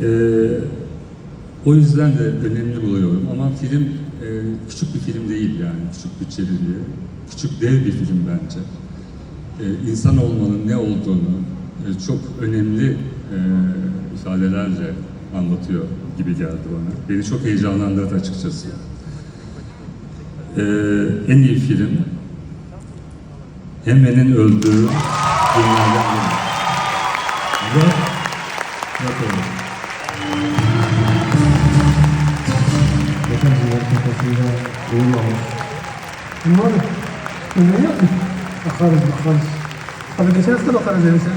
Ee, o yüzden de önemli buluyorum ama film e, küçük bir film değil yani küçük bütçeli diye. Küçük dev bir film bence. Ee, insan olmanın ne olduğunu e, çok önemli e, ifadelerle anlatıyor gibi geldi bana. Beni çok heyecanlandırdı açıkçası. Ee, en iyi film Hemen'in öldüğü günlerden biri. Kafasında uyumamış. Bunlar ne yaptın? Bakarız bakarız. Abi geçen hafta bakarız yani sen.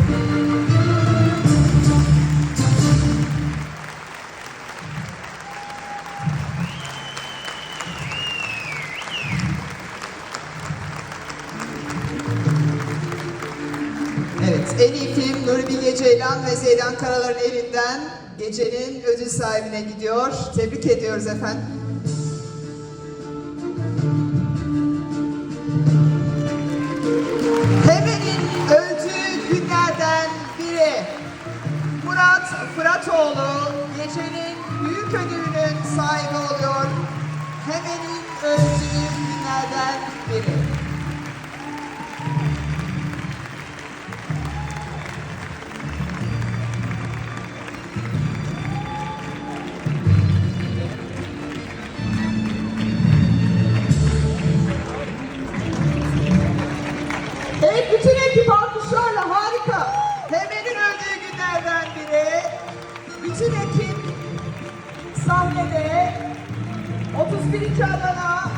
Evet, film Nuri Bilge Ceylan ve Zeydan Karalar'ın elinden gecenin ödül sahibine gidiyor. Tebrik ediyoruz efendim. Hemen'in öldüğü günlerden biri. Murat Fıratoğlu gecenin büyük ödülünün sahibi oluyor. Hemen'in öldüğü günlerden biri. Evet bütün ekip alkışlarla harika. Hemen'in öldüğü günlerden biri. Bütün ekip sahnede 31. Adana